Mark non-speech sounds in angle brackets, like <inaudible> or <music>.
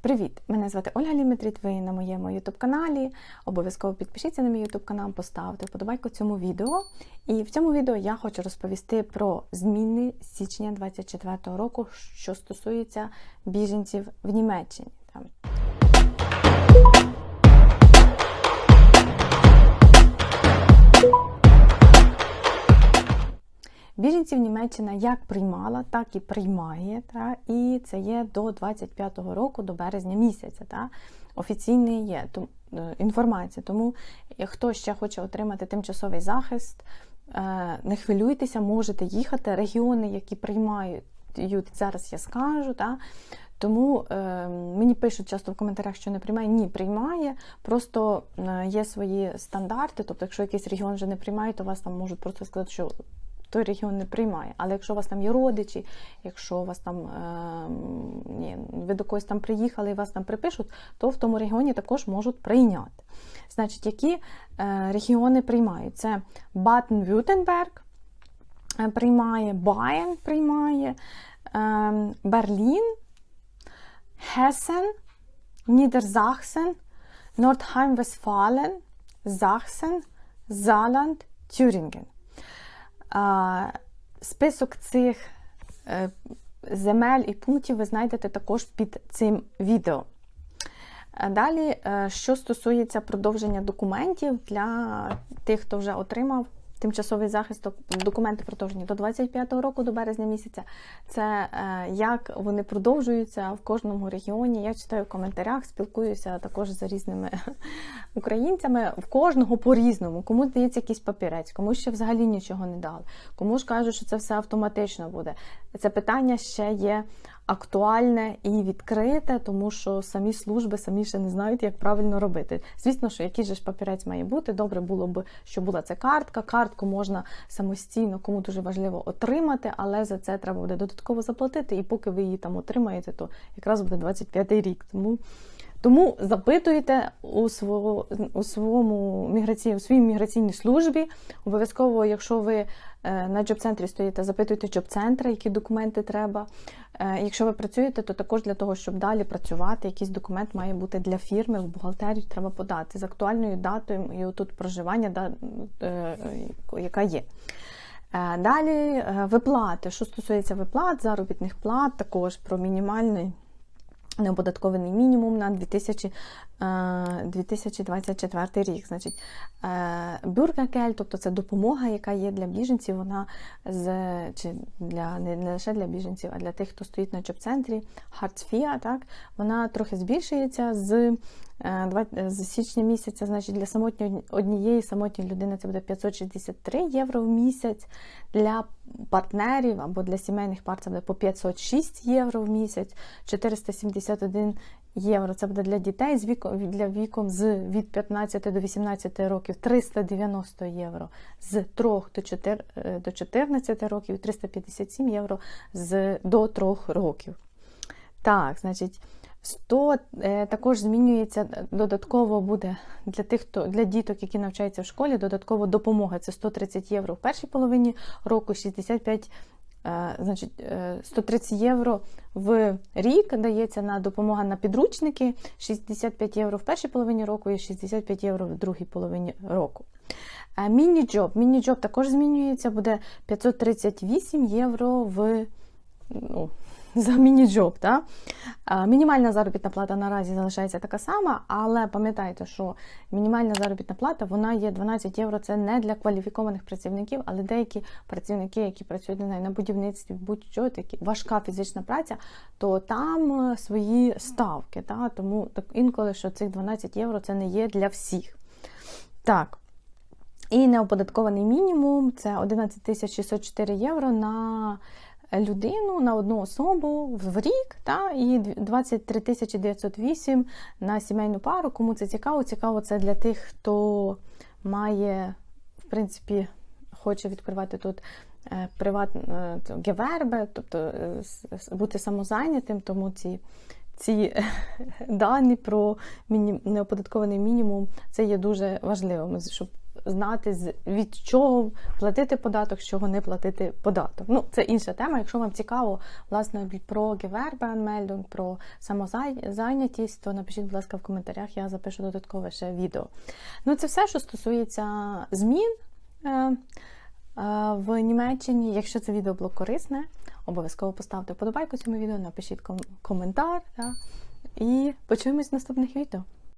Привіт! Мене звати Ольга Лімитріт, ви на моєму youtube каналі. Обов'язково підпишіться на мій youtube канал, поставте вподобайку цьому відео. І в цьому відео я хочу розповісти про зміни з січня 2024 року, що стосується біженців в Німеччині. Біженців Німеччина як приймала, так і приймає. Та, і це є до 25-го року, до березня місяця. Та, Офіційний є е, інформація. Тому е, хто ще хоче отримати тимчасовий захист, е, не хвилюйтеся, можете їхати. Регіони, які приймають, зараз я скажу. Та, тому е, мені пишуть часто в коментарях, що не приймає. Ні, приймає. Просто є свої стандарти. Тобто, якщо якийсь регіон вже не приймає, то вас там можуть просто сказати, що той регіон не приймає. Але якщо у вас там є родичі, якщо у вас там е, ні, ви до когось там приїхали і вас там припишуть, то в тому регіоні також можуть прийняти. Значить, які е, регіони приймають? Це Баден-Вютенберг е, приймає, Байен приймає, е, Берлін, Гесен, Нідерзахсен, Нордхайм-Вестфален, Захсен, Заланд, Тюрінген. Список цих е, земель і пунктів ви знайдете також під цим відео. Далі, е, що стосується продовження документів для тих, хто вже отримав тимчасовий захист, документи продовжені до 25-го року, до березня місяця. Це е, як вони продовжуються в кожному регіоні. Я читаю в коментарях, спілкуюся також з різними <laughs> українцями. В кожного по-різному. Кому здається якийсь папірець, кому ще взагалі нічого не дали. Кому ж кажуть, що це все автоматично буде. Це питання ще є актуальне і відкрите, тому що самі служби самі ще не знають, як правильно робити. Звісно, що який же ж папірець має бути. Добре було б, щоб була ця картка. Картку можна самостійно, кому дуже важливо отримати, але за це треба буде додатково заплатити. І поки ви її там отримаєте, то якраз буде 25-й рік. Тому тому запитуйте у свого, у своєму міграції, у своїй міграційній службі. Обов'язково, якщо ви е, на джоб-центрі стоїте, запитуйте джоб-центра, які документи треба. Е, якщо ви працюєте, то також для того, щоб далі працювати, якийсь документ має бути для фірми, в бухгалтерію треба подати з актуальною датою і отут проживання, да, яка є. Далі виплати. Що стосується виплат, заробітних плат, також про мінімальний неоподаткований мінімум на 2000, 2024 е, рік. Значить, е, Бюргакель, тобто це допомога, яка є для біженців, вона з чи для не, лише для біженців, а для тих, хто стоїть на джоб-центрі, Хартсфія, так, вона трохи збільшується з Е, з січня місяця, значить, для самотньої однієї самотньої людини це буде 563 євро в місяць. Для партнерів або для сімейних пар це буде по 506 євро в місяць, 471 євро. Це буде для дітей з віком для віком з від 15 до 18 років 390 євро, з 3 до 4, е, до 14 років 357 євро з до 3 років. Так, значить. 100 е, також змінюється е, додатково буде для тих, хто для діток, які навчаються в школі, додатково допомога. Це 130 євро в першій половині року, 65 е, значить, 130 євро в рік дається на допомога на підручники, 65 євро в першій половині року і 65 євро в другій половині року. Міні-джоб. Міні-джоб також змінюється, буде 538 євро в ну, <laughs> за міні-джоб. Да? Мінімальна заробітна плата наразі залишається така сама, але пам'ятайте, що мінімальна заробітна плата вона є 12 євро. Це не для кваліфікованих працівників, але деякі працівники, які працюють не знаю, на будівництві, будь-що такі важка фізична праця, то там е, свої ставки. Да? Тому так інколи що цих 12 євро це не є для всіх. Так. І неоподаткований мінімум це 11 604 євро на людину на одну особу в рік, та, і 23 908 на сімейну пару. Кому це цікаво? Цікаво це для тих, хто має, в принципі, хоче відкривати тут е, приватне гевербе, тобто е, бути самозайнятим, тому ці. Ці дані про неоподаткований мінімум це є дуже важливим, щоб знати, від чого платити податок, з чого не платити податок. Ну, це інша тема. Якщо вам цікаво, власне, про Gewerbeanmeldung, про самозайнятість, то напишіть, будь ласка, в коментарях, я запишу додаткове ще відео. Ну, це все, що стосується змін. е, е, В Німеччині, якщо це відео було корисне, обов'язково поставте вподобайку цьому відео, напишіть коментар. та, І почуємось в наступних відео.